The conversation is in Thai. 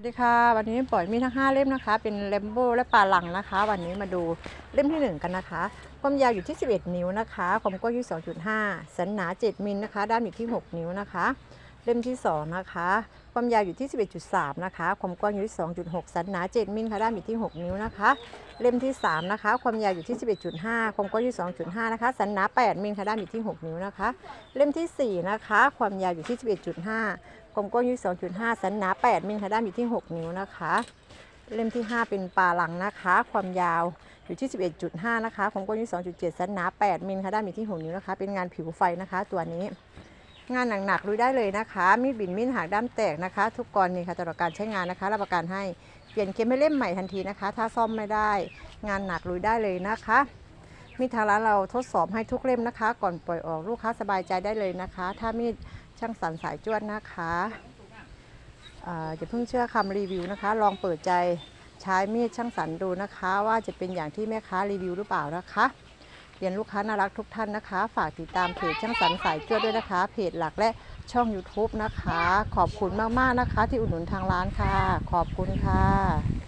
สวัสดีค่ะ วันนี้ปล่อยมีทั้ง 5 เล่มนะคะ เป็นเลมโบและปลาหลังนะคะ วันนี้มาดูเล่มที่ 1 กันนะคะความยาวอยู่ที่ 11 นิ้วนะคะความกว้างอยู่2.5 สันหนา 7มิลนะคะ ด้านอยู่ที่ 6 นิ้วนะคะ เล่มที่ 2 นะคะ ความยาวอยู่ที่ 11.3 นะคะ ความกว้างอยู่ที่ 2.6 สันหนา 7มิลค่ะด้านอยู่ที่ 6 นิ้วนะคะ เล่มที่ 3 นะคะ ความยาวอยู่ที่ 11.5 ความกว้างอยู่ 2.5 นะคะ สันหนา 8มิลค่ะด้านอยู่ที่ 6 นิ้วนะคะ เล่มทีสี่4 นะคะ ความยาวอยู่ที่ 11.5ความกว้างอยู่ที่2.5 สันหนา 8 มิลค่ะด้านอยู่ที่ 6 นิ้วนะคะ เล่มที่ 5 เป็นปลาหลังนะคะ ความยาวอยู่ที่ 11.5 นะคะความกว้างอยู่ที่2.7 สันหนา 8 มิลค่ะด้านอยู่ที่ 6 นิ้วนะคะ เป็นงานผิวไฟนะคะ ตัวนี้ งานหนักๆลุยได้เลยนะคะ มีดบินมีดหักด้ามแตกนะคะ ทุกกรณีค่ะตลอดการใช้งานนะคะ รับประกันให้เปลี่ยนเกมให้เล่มใหม่ทันทีนะคะ ถ้าซ่อมไม่ได้ งานหนักลุยได้เลยนะคะมีดทางร้านเราทดสอบให้ทุกเล่มนะคะ ก่อนปล่อยออกลูกค้าสบายใจได้เลยนะคะ ถ้ามีด ช่างสันสายจวดนะคะอ่าอย่าเพิ่งเชื่อคำรีวิวนะคะ ลองเปิดใจใช้มีดช่างสันดูนะคะ ว่าจะเป็นอย่างที่แม่ค้ารีวิวหรือเปล่านะคะเรียนลูกค้าน่ารักทุกท่านนะคะ ฝากติดตามเพจช่างสันสายจวดด้วยนะคะ เพจหลักและช่อง YouTube นะคะ ขอบคุณมากๆนะคะ ที่อุดหนุนทางร้านค่ะ ขอบคุณค่ะ